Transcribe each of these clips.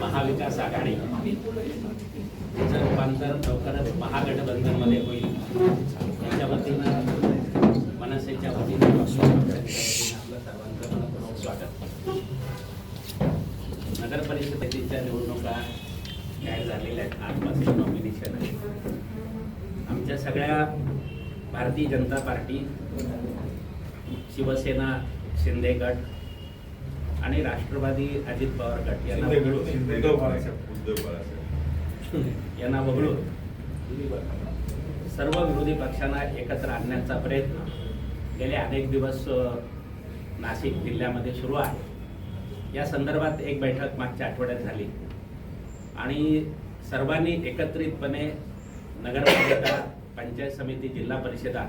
महाविकास आघाडी. त्याचं रूपांतर लवकरच महागठबंधनमध्ये होईल. त्याच्या वतीनं मनसेच्या वतीनं आपलं सर्वांचं स्वागत. नगर परिषदेच्या निवडणुका जाहीर झालेल्या आहेत. आजपासून नॉमिनेशन आहे. आमच्या सगळ्या भारतीय जनता पार्टी शिवसेना शिंदे गट आणि राष्ट्रवादी अजित पवार गट यांना वगळून उद्धव बाळासाहेब उद्धव बाळासाहेब. यांना वगळून. सर्व विरोधी पक्षांना एकत्र आणण्याचा प्रयत्न. गेले अनेक दिवस नाशिक जिल्ह्यामध्ये सुरू आहे. या संदर्भात एक बैठक मागच्या आठवड्यात झाली. आणि सर्वांनी एकत्रितपणे नगरपालिका पंचायत समिती जिल्हा परिषदा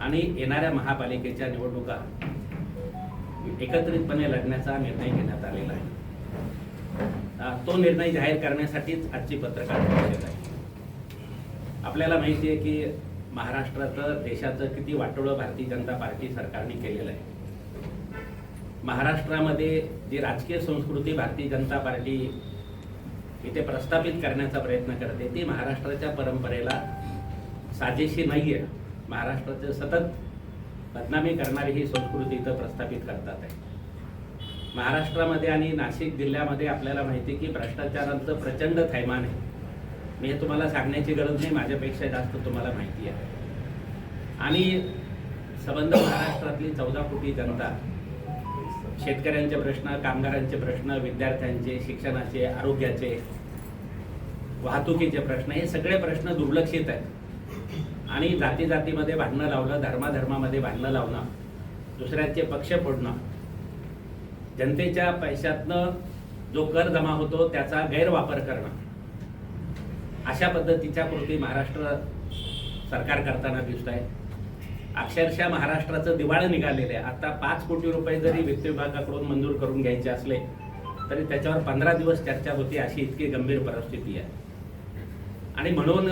आणि येणाऱ्या महापालिकेच्या निवडणुका एकत्रितपणे लढण्याचा निर्णय घेण्यात आलेला आहे. तो निर्णय जाहीर करण्यासाठीच आजची पत्रकार परिषद आहे. आपल्याला माहिती आहे की महाराष्ट्राचं देशाचं किती वाटोळं भारतीय जनता पार्टी सरकारने केलेलं आहे. महाराष्ट्रामध्ये जी राजकीय संस्कृती भारतीय जनता पार्टी इथे प्रस्थापित करण्याचा प्रयत्न करते ती महाराष्ट्राच्या परंपरेला साजेशी नाही आहे महाराष्ट्राचं सतत बदनामी करणारी ही संस्कृती इथं प्रस्थापित करतात आहे. महाराष्ट्रामध्ये आणि नाशिक जिल्ह्यामध्ये आपल्याला माहिती की भ्रष्टाचारांचं प्रचंड थैमान आहे. मी हे तुम्हाला सांगण्याची गरज नाही माझ्यापेक्षा जास्त तुम्हाला माहिती आहे. आणि संबंध महाराष्ट्रातली चौदा कोटी जनता शेतकऱ्यांचे प्रश्न कामगारांचे प्रश्न विद्यार्थ्यांचे शिक्षणाचे आरोग्याचे वाहतुकीचे प्रश्न हे सगळे प्रश्न दुर्लक्षित आहेत. आणि जाती जातीमध्ये भांडणं लावणं धर्माधर्मामध्ये भांडणं लावणं दुसऱ्यांचे पक्ष फोडणं. जनतेच्या पैशातनं जो कर जमा होतो त्याचा गैरवापर करणं. अशा पद्धतीच्या कृती महाराष्ट्र सरकार करताना दिसत आहे अक्षरशः महाराष्ट्राचं दिवाळं निघालेलं आहे. आता पाच कोटी रुपये जरी वित्त विभागाकडून मंजूर करून घ्यायचे असले तरी त्याच्यावर पंधरा दिवस चर्चा होती अशी इतकी गंभीर परिस्थिती आहे. आणि म्हणून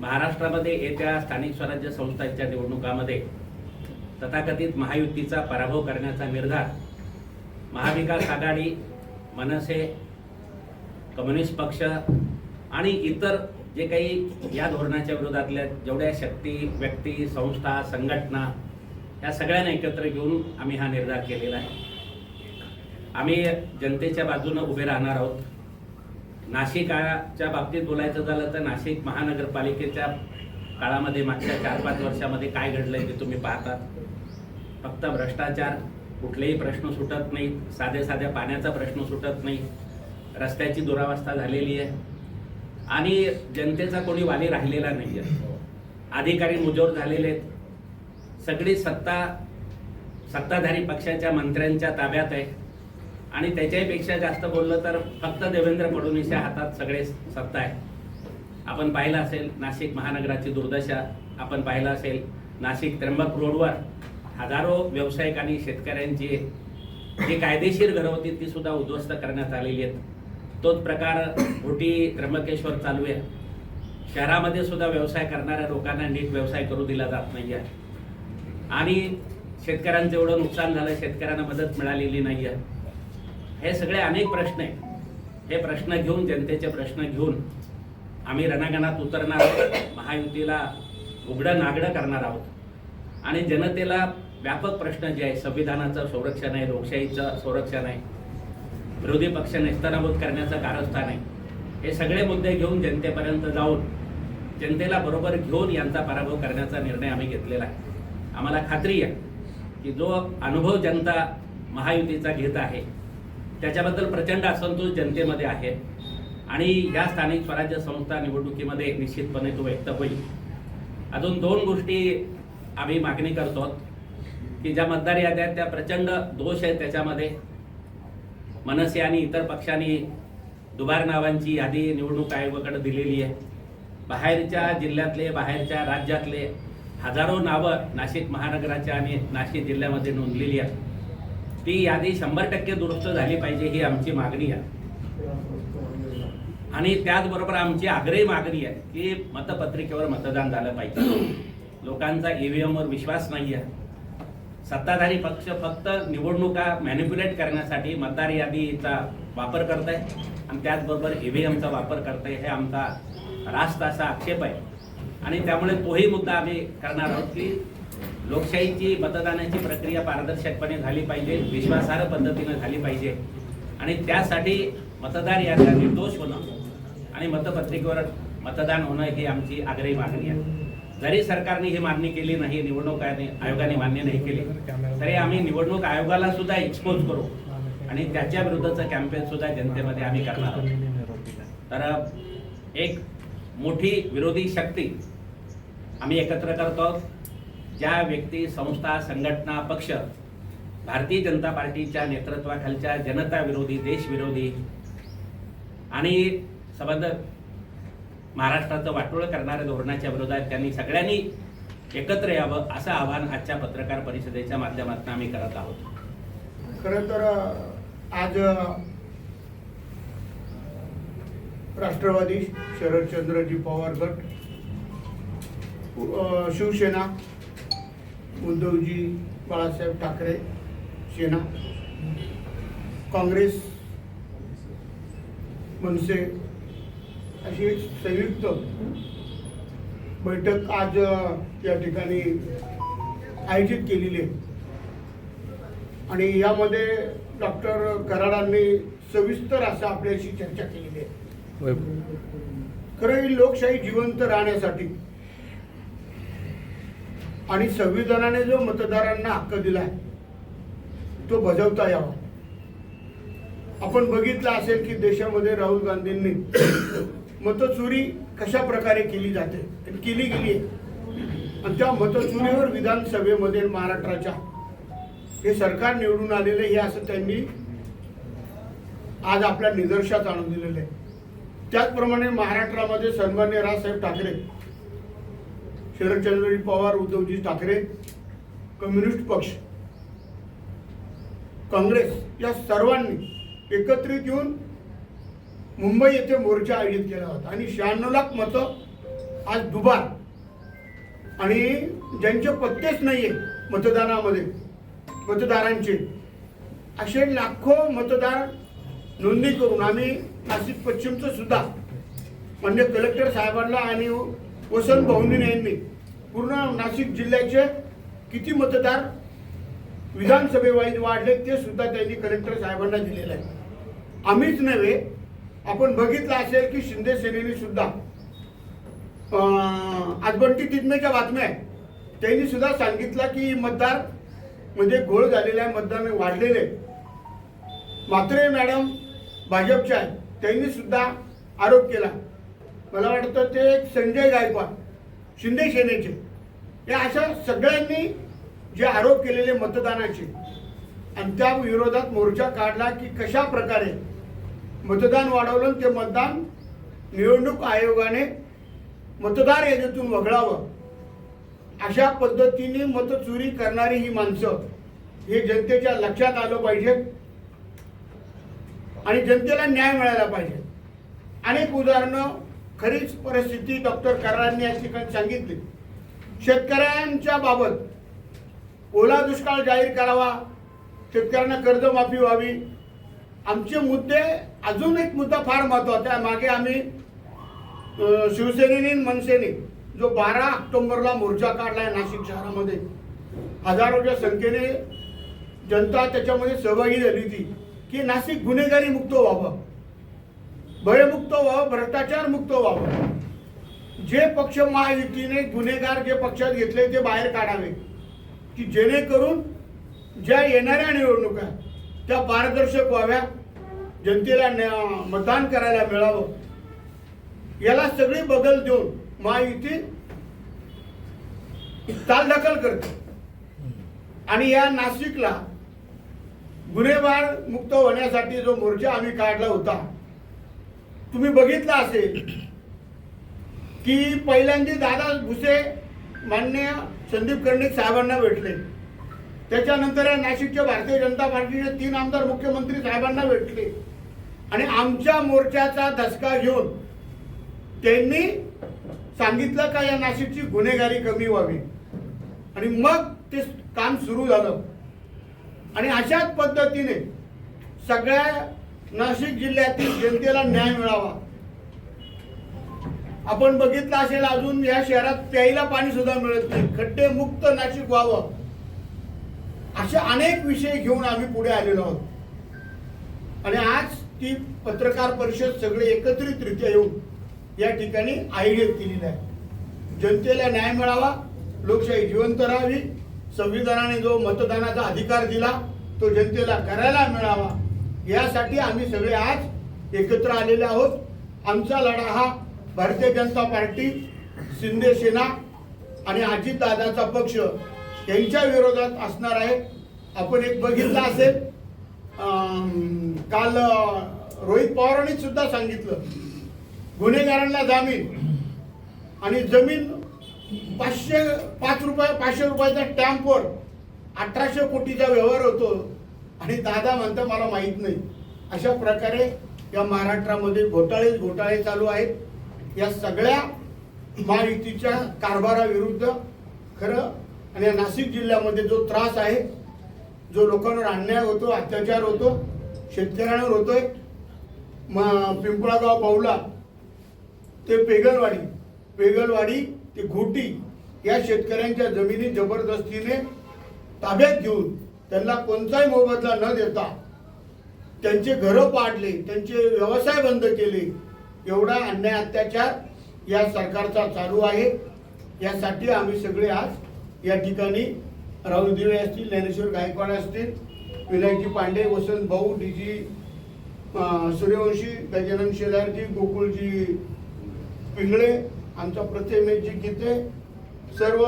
महाराष्ट्रामध्ये येत्या स्थानिक स्वराज्य संस्थांच्या निवडणुकामध्ये तथाकथित महायुतीचा पराभव करण्याचा निर्धार महाविकास आघाडी मनसे कम्युनिस्ट पक्ष आणि इतर जे काही या धोरणाच्या विरोधातल्या जेवढ्या शक्ती व्यक्ती संस्था संघटना या सगळ्यांना एकत्र घेऊन आम्ही हा निर्धार केलेला आहे. आम्ही जनतेच्या बाजूनं उभे राहणार आहोत. नाशिकाच्या बाबतीत बोलायचं झालं तर नाशिक महानगरपालिकेच्या काळामध्ये मागच्या चार पाच वर्षामध्ये काय घडलंय ते तुम्ही पाहतात. फक्त भ्रष्टाचार कुठलेही प्रश्न सुटत नाही साध्या साध्या पाण्याचा प्रश्न सुटत नाही. रस्त्याची दुरावस्था झालेली आहे. आणि जनतेचा कोणी वाली राहिलेला नाही आहे अधिकारी मुजोर झालेले आहेत. सगळी सत्ता सत्ताधारी पक्षाच्या मंत्र्यांच्या ताब्यात आहे. आणि त्याच्याहीपेक्षा जास्त बोललं तर फक्त देवेंद्र फडणवीसच्या हातात सगळे सत्ता आहे. आपण पाहिलं असेल नाशिक महानगराची दुर्दशा आपण पाहिलं असेल नाशिक त्र्यंबक रोडवर हजारो व्यावसायिक आणि शेतकऱ्यांची जी कायदेशीर घरं होती ती सुद्धा उद्ध्वस्त करण्यात आलेली आहेत. तोच प्रकार मोठी त्र्यंबकेश्वर चालू आहे. शहरामध्ये सुद्धा व्यवसाय करणाऱ्या लोकांना नीट व्यवसाय करू दिला जात नाही आहे आणि शेतकऱ्यांचं एवढं नुकसान झालं शेतकऱ्यांना मदत मिळालेली नाही आहे हे सगळे अनेक प्रश्न आहेत. हे प्रश्न घेऊन जनतेचे प्रश्न घेऊन आम्ही रणांगणात उतरणार आहोत. महायुतीला उघडं नागडं करणार आहोत. आणि जनतेला व्यापक प्रश्न जे आहे संविधानाचं संरक्षण आहे लोकशाहीचं संरक्षण आहे विरोधी पक्ष नेस्तनाभूत करण्याचं कारस्थान आहे. हे सगळे मुद्दे घेऊन जनतेपर्यंत जाऊन जनतेला बरोबर घेऊन यांचा पराभव करण्याचा निर्णय आम्ही घेतलेला आहे. आम्हाला खात्री आहे की जो अनुभव जनता महायुतीचा घेत आहे त्याच्याबद्दल प्रचंड असंतोष जनतेमध्ये आहे. आणि या स्थानिक स्वराज्य संस्था निवडणुकीमध्ये निश्चितपणे तो व्यक्त होईल. अजून दोन गोष्टी आम्ही मागणी करतो की ज्या मतदार याद्या आहेत त्या प्रचंड दोष आहेत त्याच्यामध्ये. मनसे आणि इतर पक्षांनी दुबार नावांची यादी निवडणूक आयोगाकडे दिलेली आहे. बाहेरच्या जिल्ह्यातले बाहेरच्या राज्यातले हजारो नावं नाशिक महानगराच्या आणि नाशिक जिल्ह्यामध्ये नोंदलेली आहेत. ती यादी शंभर टक्के दुरुस्त झाली पाहिजे ही आमची मागणी आहे. आणि त्याचबरोबर आमची आग्रही मागणी आहे की मतपत्रिकेवर मतदान झालं पाहिजे. लोकांचा ईव्हीएमवर विश्वास नाही आहे. सत्ताधारी पक्ष फक्त निवडणुका मॅन्युप्युलेट करण्यासाठी मतदार यादीचा वापर करताय आणि त्याचबरोबर E ईव्हीएमचा वापर करताय हे आमचा रास्त असा आक्षेप आहे. आणि त्यामुळे तोही मुद्दा आम्ही करणार आहोत की लोकशाहीची मतदानाची प्रक्रिया पारदर्शकपणे झाली पाहिजे विश्वासार्ह पद्धतीने झाली पाहिजे. आणि त्यासाठी मतदार याद्या निर्दोष होणं आणि मतपत्रिकेवर मतदान होणं ही आमची आग्रही मागणी आहे. जरी सरकारने ही मागणी केली नाही निवडणूक आयोगाने आयोगाने मान्य नाही केली तरी आम्ही निवडणूक आयोगाला सुद्धा एक्सपोज करू. आणि त्याच्या विरुद्धचं कॅम्पेन सुद्धा जनतेमध्ये आम्ही करणार आहोत. तर एक मोठी विरोधी शक्ती आम्ही एकत्र करतो आहोत. ज्या व्यक्ती संस्था संघटना पक्ष भारतीय जनता पार्टीच्या नेतृत्वाखालच्या जनता विरोधी देशविरोधी आणि सबंध महाराष्ट्राचं वाटोळ करणाऱ्या धोरणाच्या विरोधात त्यांनी सगळ्यांनी एकत्र यावं असं आवाहन आजच्या पत्रकार परिषदेच्या माध्यमातून आम्ही करत आहोत. खरं तर आज राष्ट्रवादी शरदचंद्रजी पवार गट शिवसेना उद्धवजी बाळासाहेब ठाकरे सेना काँग्रेस मनसे अशी एक संयुक्त बैठक आज या ठिकाणी आयोजित केलेली आहे. आणि यामध्ये डॉक्टर कराडांनी सविस्तर असं आपल्याशी चर्चा केलेली आहे. खरं ही लोकशाही जिवंत राहण्यासाठी आणि संविधानाने जो मतदारांना हक्क दिलाय तो बजावता यावा. आपण बघितलं असेल की देशामध्ये राहुल गांधींनी मतचोरी कशा प्रकारे केली जाते? केली गेली आहे. आणि त्या मतचोरीवर विधानसभेमध्ये महाराष्ट्राच्या हे सरकार निवडून आलेले हे असं त्यांनी आज आपल्या निदर्शात आणून दिलेलं आहे. त्याचप्रमाणे महाराष्ट्रामध्ये सन्मान्य राजसाहेब ठाकरे शरदचंद्रजी पवार उद्धवजी ठाकरे कम्युनिस्ट पक्ष काँग्रेस या सर्वांनी एकत्रित येऊन मुंबई येथे मोर्चा आयोजित केला होता. आणि शहाण्णव लाख मतं आज दुबार. आणि ज्यांचे पत्तेच आहे मतदानामध्ये मतदारांचे असे लाखो मतदार नोंदणी करून आम्ही नाशिक पश्चिमचं सुद्धा म्हणजे कलेक्टर साहेबांना आणि वसंत भाऊंनी यांनी पूर्ण नाशिक जिल्ह्याचे किती मतदार विधानसभेवाईज वाढले ते सुद्धा त्यांनी कलेक्टर साहेबांना दिलेलं आहे. आम्हीच नव्हे आपण बघितलं असेल की शिंदे सेनेने सुद्धा आजबंटी आज बातम्या आहे त्यांनी सुद्धा सांगितलं की मतदार म्हणजे घोळ झालेला आहे मतदान वाढलेले मात्र मॅडम भाजपच्या आहेत. त्यांनी सुद्धा आरोप केला. मला वाटतं ते एक संजय गायकवाड शिंदे सेनेचे. या अशा सगळ्यांनी जे आरोप केलेले मतदानाचे आणि त्या विरोधात मोर्चा काढला की कशा प्रकारे मतदान वाढवलं ते मतदान निवडणूक आयोगाने मतदार यादीतून वगळावं. अशा पद्धतीने मतचोरी करणारी ही माणसं हे जनतेच्या लक्षात आलं पाहिजे. आणि जनतेला न्याय मिळायला पाहिजे. अनेक उदाहरणं खरीच परिस्थिती डॉक्टर करारांनी या ठिकाणी सांगितली. शेतकऱ्यांच्या बाबत ओला दुष्काळ जाहीर करावा शेतकऱ्यांना कर्जमाफी व्हावी. आमचे मुद्दे अजून एक मुद्दा फार महत्त्वाचा आहे. मागे आम्ही शिवसेनेने मनसेने जो बारा ऑक्टोबरला मोर्चा काढला आहे नाशिक शहरामध्ये हजारोच्या संख्येने जनता त्याच्यामध्ये सहभागी झाली होती की नाशिक गुन्हेगारी मुक्त व्हावं. भयमुक्त व्हावं भ्रष्टाचार मुक्त व्हावं. जे पक्ष महायुतीने गुन्हेगार जे पक्षात घेतले ते बाहेर काढावे. की जेणेकरून ज्या येणाऱ्या निवडणुका त्या पारदर्शक व्हाव्या जनतेला न्या- मतदान करायला मिळावं. याला सगळी बदल देऊन महायुती चालढकल करते. आणि या नाशिकला गुन्हेगार मुक्त होण्यासाठी जो मोर्चा आम्ही काढला होता तुम्ही बघितलं असेल की पहिल्यांदा दादा भुसे मान्य संदीप कर्णिक साहेबांना भेटले. त्याच्यानंतर या नाशिकच्या भारतीय जनता पार्टीचे तीन आमदार मुख्यमंत्री साहेबांना भेटले. आणि आमच्या मोर्चाचा धसका घेऊन त्यांनी सांगितलं का या नाशिकची गुन्हेगारी कमी व्हावी. आणि मग ते काम सुरू झालं. आणि अशाच पद्धतीने सगळ्या नाशिक जिल्ह्यातील जनतेला न्याय मिळावा. आपण बघितलं असेल अजून या शहरात प्यायला पाणी सुद्धा मिळत नाही. खड्डे मुक्त नाशिक व्हावं. असे अनेक विषय घेऊन आम्ही पुढे आलेलो आहोत. आणि आज ती पत्रकार परिषद सगळे एकत्रितरित्या येऊन या ठिकाणी आयोजित केलेली आहे. जनतेला न्याय मिळावा लोकशाही जिवंत राहावी संविधानाने जो मतदानाचा अधिकार दिला तो जनतेला करायला मिळावा. यासाठी आम्ही सगळे आज एकत्र आलेले आहोत. आमचा लढा हा भारतीय जनता पार्टी शिंदे सेना आणि अजितदादाचा पक्ष यांच्या विरोधात असणार आहे. आपण एक बघितलं असेल. काल रोहित पवारांनी सुद्धा सांगितलं गुन्हेगारांना जामीन आणि जमीन पाचशे पाच रुपये पाचशे रुपयाच्या टॅम्पवर अठराशे कोटीचा व्यवहार होतो. आणि दादा म्हणतं मला माहीत नाही. अशा प्रकारे या महाराष्ट्रामध्ये घोटाळे घोटाळे चालू आहेत. या सगळ्या महायुतीच्या कारभाराविरुद्ध खरं आणि या नाशिक जिल्ह्यामध्ये जो त्रास आहे जो लोकांवर अन्याय होतो अत्याचार होतो शेतकऱ्यांवर होतोय म पिंपळागाव पाऊला ते पेगलवाडी पेगलवाडी ते घोटी या शेतकऱ्यांच्या जमिनी जबरदस्तीने ताब्यात घेऊन त्यांना कोणताही मोबदला न देता त्यांचे घरं पाडले त्यांचे व्यवसाय बंद केले एवढा अन्याय अत्याचार या सरकारचा चालू आहे. यासाठी आम्ही सगळे आज या ठिकाणी राहुल दिवे असतील ज्ञानेश्वर गायकवाड असतील विनायकजी पांडे वसंत भाऊ डी जी सूर्यवंशी गजानन शेलारजी गोकुळजी पिंगळे आमचा प्रतिमेशजी गीते सर्व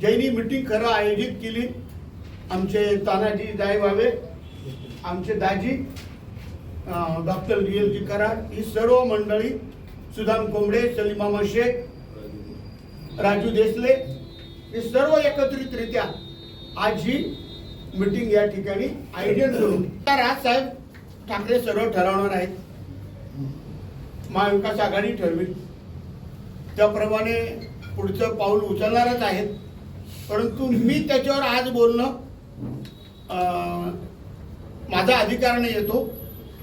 जैनी मिटिंग खरं आयोजित केली आमचे तानाजी जायभावे आमचे दाजी डॉक्टर रिएल जी कराड ही सर्व मंडळी सुदाम कोंबडे सलीमामा शेख राजू देसले हे सर्व एकत्रितरित्या आज ही मिटिंग या ठिकाणी आयोजन करू तर आज साहेब ठाकरे सर्व ठरवणार आहेत. महाविकास आघाडी ठरवेल. त्याप्रमाणे पुढचं पाऊल उचलणारच आहेत. परंतु मी त्याच्यावर आज बोलणं माझा अधिकार नाही येतो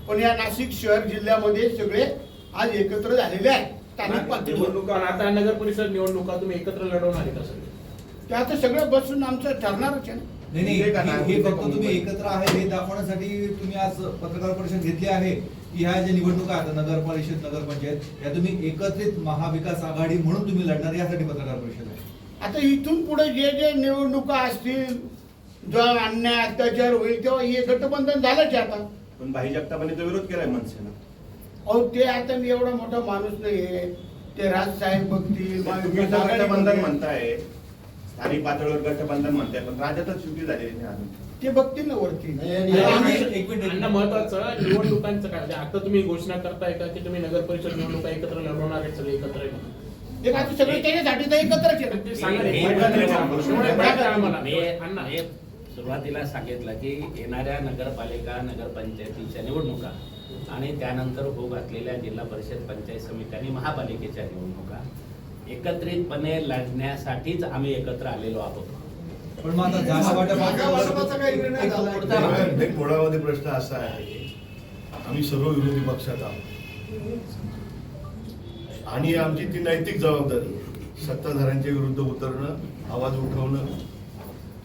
पण या नाशिक शहर जिल्ह्यामध्ये सगळे आज एकत्र झालेले आहेत. स्थानिक पातळीवर. निवडणुका आता नगर परिषद निवडणुका तुम्ही एकत्र लढवणार आहे का सगळे? ते आता सगळं बसून आमचं ठरणारच आहे ना. नाही नाही हे फक्त तुम्ही एकत्र आहे हे दाखवण्यासाठी तुम्ही आज पत्रकार परिषद घेतली आहे की ह्या ज्या निवडणुका आहेत नगर परिषद नगर पंचायत या तुम्ही एकत्रित महाविकास आघाडी म्हणून तुम्ही लढणार यासाठी पत्रकार परिषद आहे. आता इथून पुढे जे जे निवडणुका असतील जो अन्याय अत्याचार होईल तेव्हा हे गठबंधन झालंच आहे आता पण भाई जगतापाने तो विरोध केलाय मनसेनं अहो ते आता मी एवढा मोठा माणूस नाहीये ते बघतील तुम्ही तर आघाडी गठबंधन बघेल. म्हणताय स्थानिक पातळीवर गठबंधन म्हणताय पण राज्यातच झालेली नाही अजून ते बघतील ना वरती एक मिनिट. अण्णा महत्वाचं निवडणुकांचं काय म्हणजे आता तुम्ही घोषणा करताय का की तुम्ही नगर परिषद निवडणुका एकत्र लढवणार आहेत सगळे एकत्र आहे म्हणून? ते आता सगळे त्याच्यासाठी तर एकत्रच आहे ते ना. सांगा हे- रे, हे- बैठक हे- सांगा. एवढ्या बैठका आम्हाला. मी अण्णा मी सुरुवातीला सांगितलं की येणाऱ्या नगरपालिका नगरपंचायतीच्या निवडणुका आणि त्यानंतर होऊ घातलेल्या जिल्हा परिषद पंचायत समिती आणि महापालिकेच्या निवडणुका एकत्रितपणे लढण्यासाठीच आम्ही एकत्र आलेलो आहोत. पण मग आता प्रश्न असा आहे आम्ही सर्व विरोधी पक्षात आहोत. आणि आमची ती नैतिक जबाबदारी सत्ताधाऱ्यांच्या विरुद्ध उतरणं आवाज उठवणं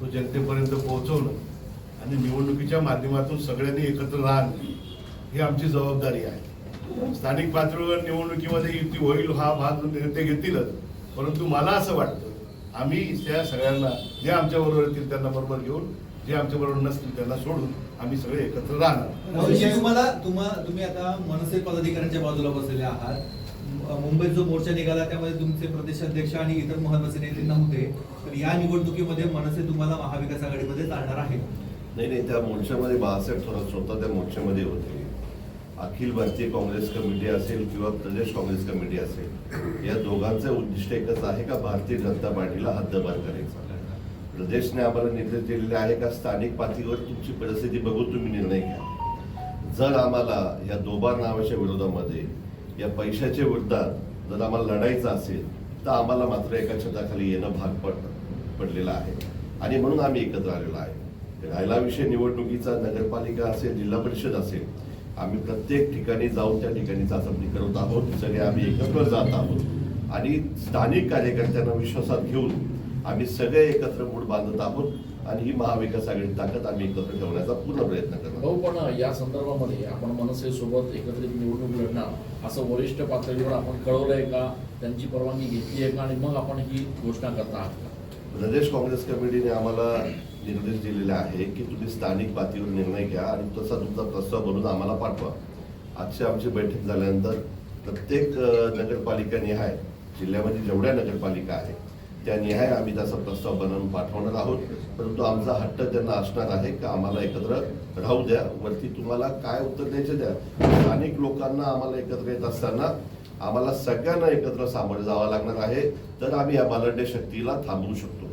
तो जनतेपर्यंत पोहोचवणं आणि निवडणुकीच्या माध्यमातून सगळ्यांनी एकत्र राहणं ही आमची जबाबदारी आहे. स्थानिक पातळीवर निवडणुकीमध्ये युती होईल हा भाग निर्णय घेतीलच परंतु मला असं वाटतं आम्ही त्या सगळ्यांना जे आमच्या बरोबर येतील त्यांना बरोबर घेऊन जे आमच्या बरोबर नसतील त्यांना सोडून आम्ही सगळे एकत्र राहणार. तुम्हाला तुम्हा तुम्ही आता मनसे पदाधिकाऱ्यांच्या बाजूला बसलेले आहात. मुंबईत जो मोर्चा निघाला त्यामध्ये तुमचे प्रदेशाध्यक्ष आणि इतर महत्त्वाचे नेते नव्हते या निवडणुकीमध्ये मनसे तुम्हाला महाविकास आघाडीमध्ये चालणार आहे नाही नाही त्या मोर्चामध्ये बाळासाहेब थोरात स्वतः त्या मोर्चामध्ये होते. अखिल भारतीय काँग्रेस कमिटी असेल किंवा प्रदेश काँग्रेस कमिटी असेल या दोघांचं उद्दिष्ट एकच आहे का भारतीय जनता पार्टीला हद्दपार करायचा? प्रदेशने आम्हाला निर्देश दिलेले आहे का? स्थानिक पातळीवर तुमची परिस्थिती बघून तुम्ही निर्णय घ्या. जर आम्हाला या दोबार नावाच्या विरोधामध्ये या पैशाच्या विरोधात जर आम्हाला लढायचं असेल तर आम्हाला मात्र एका छताखाली येणं भाग पडतं. पडलेलं आहे. आणि म्हणून आम्ही एकत्र आलेलो आहे. राहिला विषय निवडणुकीचा नगरपालिका असेल जिल्हा परिषद असेल आम्ही प्रत्येक ठिकाणी जाऊन त्या ठिकाणी चाचपणी करत आहोत. सगळे आम्ही एकत्र जात आहोत. आणि स्थानिक कार्यकर्त्यांना विश्वासात घेऊन आम्ही सगळे एकत्र मूड बांधत आहोत आणि ही महाविकास आघाडी ताकद आम्ही एकत्र ठेवण्याचा पूर्ण प्रयत्न करत भाऊ पण या संदर्भामध्ये आपण मनसेसोबत एकत्रित निवडणूक लढणार असं वरिष्ठ पातळीवर आपण कळवलंय का? त्यांची परवानगी घेतली आहे का? आणि मग आपण ही घोषणा करता आहात का? प्रदेश काँग्रेस कमिटीने आम्हाला निर्देश दिलेला आहे की तुम्ही स्थानिक पातळीवर निर्णय घ्या आणि तसा तुमचा प्रस्ताव बनवून आम्हाला पाठवा. आजची आमची बैठक झाल्यानंतर प्रत्येक नगरपालिका निहाय जिल्ह्यामध्ये जेवढ्या नगरपालिका आहेत त्या निहाय आम्ही त्याचा प्रस्ताव बनवून पाठवणार आहोत. परंतु आमचा हट्ट त्यांना असणार आहे की आम्हाला एकत्र राहू द्या. वरती तुम्हाला काय उत्तर द्यायचे द्या. स्थानिक लोकांना आम्हाला एकत्र येत असताना आम्हाला सगळ्यांना एकत्र सामोरे जावं लागणार आहे. तर आम्ही या बलाढ्य शक्तीला थांबवू शकतो.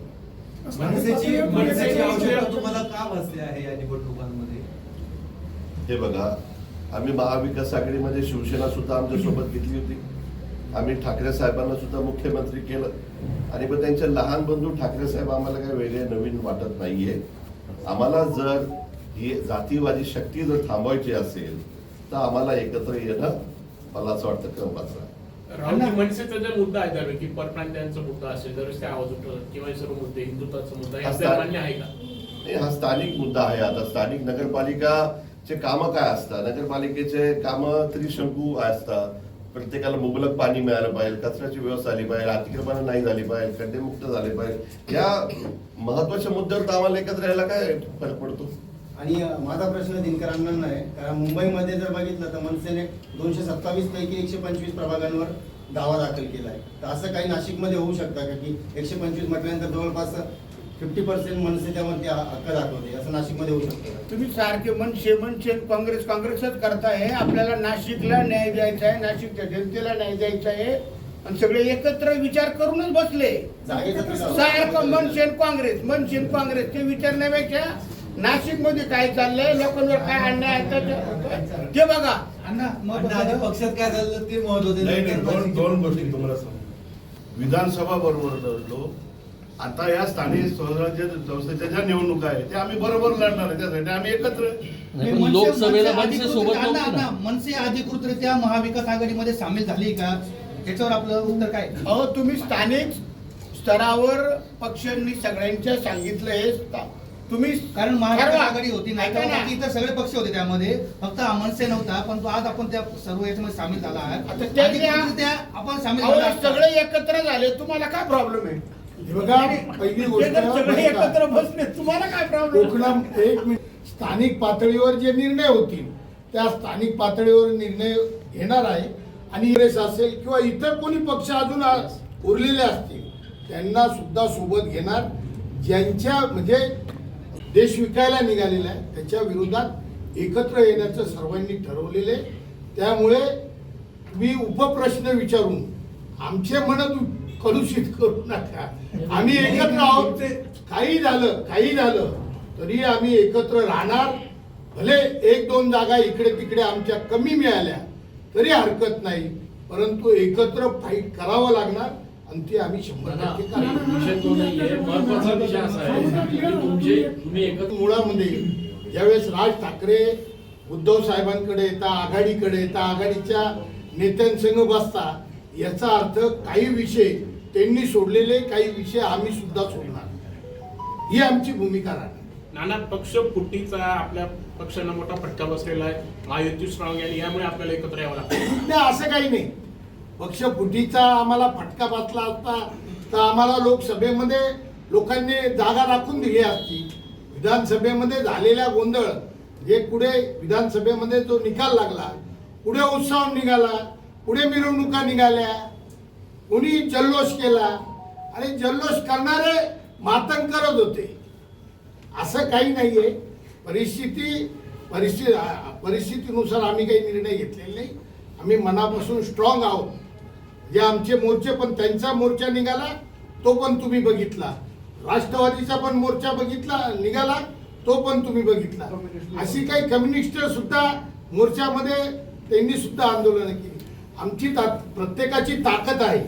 मनसेची मनसेची आवश्यकता तुम्हाला का भासली आहे या निवडणुकांमध्ये? हे बघा आम्ही महाविकास आघाडीमध्ये शिवसेना सुद्धा आमच्यासोबत घेतली होती. आम्ही ठाकरे साहेबांना सुद्धा मुख्यमंत्री केलं. आणि मग त्यांचे लहान बंधू ठाकरे साहेब आम्हाला काही वेगळे नवीन वाटत नाहीये. आम्हाला जर ही जातीवादी शक्ती जर थांबवायची असेल तर आम्हाला एकत्र येणं मला असं वाटतं राहुल मनसेचा मुद्दा आहे त्यापैकी परप्रांतीयांचा मुद्दा असेल ते आवाज किंवा हे सर्व मुद्दे हिंदुत्वाचा मुद्दा हे आपल्याला मान्य आहे का? नाही हा स्थानिक मुद्दा आहे आता. स्थानिक नगरपालिकाचे कामं काय असतात? नगरपालिकेचे कामं त्रिशंकू असतात. प्रत्येकाला मुबलक पाणी मिळालं पाहिजे कचऱ्याची व्यवस्था झाली पाहिजे अतिक्रमण नाही झाली पाहिजे खड्डेमुक्त झाले पाहिजे. या महत्त्वाच्या मुद्द्यावर तर आम्हाला एकत्र यायला काय फरक पडतो? आणि माझा प्रश्न दिनकरांना आहे कारण मुंबईमध्ये जर बघितलं तर मनसेने दोनशे सत्तावीस पैकी एकशे पंचवीस प्रभागांवर दावा दाखल केला आहे तर असं काही नाशिकमध्ये होऊ शकतं का की एकशे पंचवीस म्हटल्यानंतर जवळपास फिफ्टी पर्सेंट मनसे त्यावरती हक्क दाखवते? असं नाशिकमध्ये होऊ शकतं? तुम्ही सारखे मनसे मनसे काँग्रेस काँग्रेसच करताय. आपल्याला नाशिकला न्याय द्यायचा आहे नाशिकच्या जनतेला न्याय द्यायचा आहे आणि सगळे एकत्र विचार करूनच बसले. सारखं मनसेन काँग्रेस मनसेन काँग्रेस ते विचारण्यापेक्षा नाशिकमध्ये काय चाललंय? लोकांवर काय अन्याय ते बघा. अण्णा आधी पक्षात काय झालं ते महत्वाचं दोन दोन गोष्टी तुम्हाला विधानसभा बरोबर लढलो. आता या स्थानिक स्वराज्य संस्थेच्या ज्या निवडणुका आहेत त्या आम्ही बरोबर लढणार आहे. त्यासाठी आम्ही एकत्र लोकसभेला मनसे अधिकृतरित्या महाविकास आघाडीमध्ये सामील झाली का? याच्यावर आपलं उत्तर काय? अहो तुम्ही स्थानिक स्तरावर पक्षांनी सगळ्यांच्या सांगितलं हे तुम्ही कारण ठरवा. आघाडी होती नाही ऐका तर ना. बाकी इतर सगळे पक्ष होते त्यामध्ये फक्त मनसे नव्हता पण तो आज आपण त्या सर्व याच्यामध्ये सामील झाला आता आहे त्या- अधिकृतरित्या आपण सामील अहो, झाला असता. सगळे एकत्र झाले तुम्हाला काय प्रॉब्लेम आहे हे बघा पहिली ते गोष्ट जर सगळे बरं का? एकत्र बसले तुम्हाला काय प्रॉब्लेम कोकणात एक मिनिट स्थानिक पातळीवर जे निर्णय होतील त्या स्थानिक पातळीवर निर्णय घेणार आहे आणि काँग्रेस असेल किंवा इतर कोणी पक्ष अजून आ- उरलेले असतील त्यांना सुद्धा सोबत घेणार ज्यांच्या म्हणजे देश विकायला निघालेला आहे. त्याच्या विरोधात एकत्र येण्याचं सर्वांनी ठरवलेले त्यामुळे तुम्ही उपप्रश्न विचारून आमचे म्हणत कलुषित करू नका. आम्ही एकत्र आहोत. ते काही झालं काही झालं तरी आम्ही एकत्र राहणार. भले एक दोन जागा इकडे तिकडे आमच्या कमी मिळाल्या तरी हरकत नाही. परंतु एकत्र फाईट करावं लागणार. आणि ते आम्ही शंभर टक्के करणार. विषय तो नाहीये. महत्त्वाचा विषय असा आहे की तुमचे तुम्ही एकत्र मुळामध्ये ज्यावेळेस राज ठाकरे उद्धव साहेबांकडे येता आघाडीकडे येता आघाडीच्या नेत्यांसंग बसता याचा अर्थ काही विषय त्यांनी सोडलेले काही विषय आम्ही सुद्धा सोडणार ही आमची भूमिका राहणार. नाना पक्ष फुटीचा आपल्या पक्षांना मोठा फटका बसलेला आहे. महायुती स्ट्रॉंग आहे आणि यामुळे आपल्याला एकत्र यावं लागतं. असं काही नाही. पक्ष बुद्धीचा आम्हाला फटका बसला असता तर आम्हाला लोकसभेमध्ये लोकांनी जागा राखून दिली असती. विधानसभेमध्ये झालेला गोंधळ जे पुढे विधानसभेमध्ये जो निकाल लागला पुढे उत्सव निघाला पुढे मिरवणुका निघाल्या कोणी जल्लोष केला आणि जल्लोष करणारे मातन करत होते. असं काही नाही आहे परिस्थिती परिस्थिती परिस्थितीनुसार आम्ही काही निर्णय घेतलेले नाही. आम्ही मनापासून स्ट्रॉंग आहोत. जे आमचे मोर्चे पण त्यांचा मोर्चा निघाला तो पण तुम्ही बघितला. राष्ट्रवादीचा पण मोर्चा बघितला निघाला तो पण तुम्ही बघितला. अशी काही कम्युनिस्ट सुद्धा मोर्चामध्ये त्यांनी सुद्धा आंदोलनं केली. आमची ता प्रत्येकाची ताकद आहे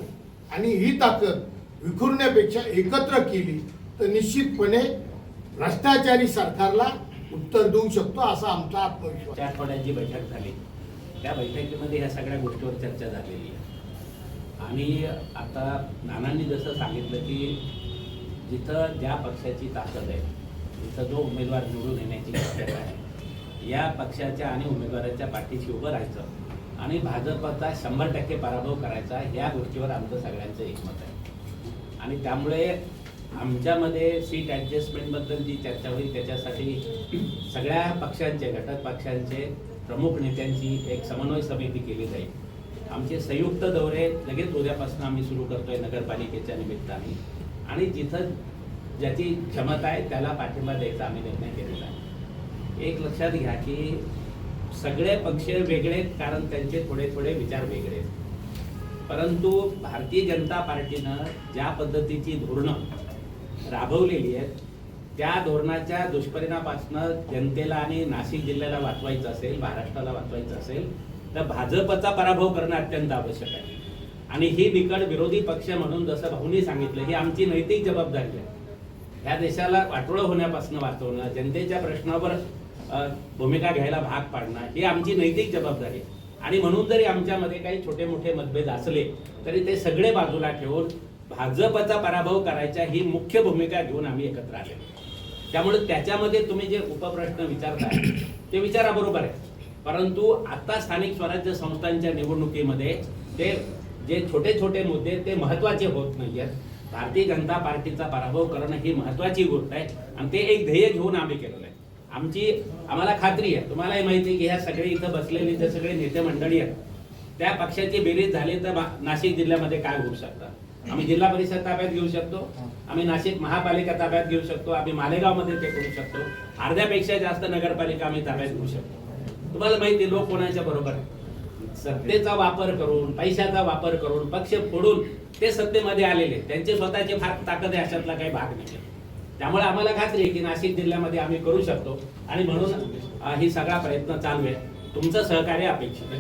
आणि ही ताकद विखुरण्यापेक्षा एकत्र केली तर निश्चितपणे भ्रष्टाचारी सरकारला उत्तर देऊ शकतो असा आमचा आत्मविश्वास. चार आठवड्यांची बैठक झाली. त्या बैठकीमध्ये ह्या सगळ्या गोष्टीवर चर्चा झालेली. आणि आता नानांनी जसं सांगितलं की जिथं ज्या पक्षाची ताकद आहे तिथं जो उमेदवार निवडून येण्याची ताकद आहे या पक्षाच्या आणि उमेदवाराच्या पाठीशी उभं राहायचं आणि भाजपचा शंभर टक्के पराभव करायचा या गोष्टीवर आमचं सगळ्यांचं एकमत आहे. आणि त्यामुळे आमच्यामध्ये सीट ॲडजस्टमेंटबद्दल जी चर्चा होईल त्याच्यासाठी सगळ्या पक्षांचे घटक पक्षांचे प्रमुख नेत्यांची एक समन्वय समिती केली जाईल. आमचे संयुक्त दौरे लगेच उद्यापासून आम्ही सुरू करतोय नगरपालिकेच्या निमित्ताने. आणि जिथं ज्याची क्षमता आहे त्याला पाठिंबा द्यायचा आम्ही निर्णय केलेला आहे. एक लक्षात घ्या की सगळे पक्ष वेगळे आहेत कारण त्यांचे थोडे थोडे विचार वेगळे आहेत. परंतु भारतीय जनता पार्टीनं ज्या पद्धतीची धोरणं राबवलेली आहेत त्या धोरणाच्या दुष्परिणामापासून जनतेला आणि नाशिक जिल्ह्याला वाचवायचं असेल महाराष्ट्राला वाचवायचं असेल तर भाजपचा पराभव करणं अत्यंत आवश्यक आहे. आणि ही बिकट विरोधी पक्ष म्हणून जसं भाऊनी सांगितलं ही आमची नैतिक जबाबदारी आहे. ह्या देशाला वाटोळं होण्यापासून वाचवणं जनतेच्या प्रश्नावर भूमिका घ्यायला भाग पाडणं ही आमची नैतिक जबाबदारी आहे. आणि म्हणून जरी आमच्यामध्ये काही छोटे मोठे मतभेद असले तरी ते सगळे बाजूला ठेवून भाजपचा पराभव करायच्या ही मुख्य भूमिका घेऊन आम्ही एकत्र आले त्यामुळे त्याच्यामध्ये तुम्ही जे उपप्रश्न विचारता ते विचारा बरोबर आहे परंतु आता स्थानिक स्वराज्य संस्थांच्या निवडणुकीमध्ये ते जे छोटे छोटे मुद्दे ते महत्त्वाचे होत नाही आहेत भारतीय जनता पार्टीचा पराभव करणं ही महत्वाची गोष्ट आहे आणि ते एक ध्येय घेऊन आम्ही केलेलं आहे. आमची आम्हाला खात्री आहे. तुम्हालाही माहिती आहे की ह्या सगळे इथं बसलेली जे सगळे नेते मंडळी आहेत त्या पक्षाची बेरीज झाली तर नाशिक जिल्ह्यामध्ये काय होऊ शकतं? आम्ही जिल्हा परिषद ताब्यात घेऊ शकतो. आम्ही नाशिक महापालिका ताब्यात घेऊ शकतो. आम्ही मालेगावमध्ये ते करू शकतो. अर्ध्यापेक्षा जास्त नगरपालिका आम्ही ताब्यात घेऊ शकतो. तुम्हाला माहिती लोक कोणाच्या बरोबर आहे सत्तेचा वापर करून पैशाचा वापर करून पक्ष फोडून ते सत्तेमध्ये आलेले त्यांचे स्वतःचे फार ताकद आहे अशातला काही भाग नाही त्यामुळे आम्हाला खात्री आहे की नाशिक जिल्ह्यामध्ये आम्ही करू शकतो. आणि म्हणून ही सगळा प्रयत्न चालू आहे. तुमचं सहकार्य अपेक्षित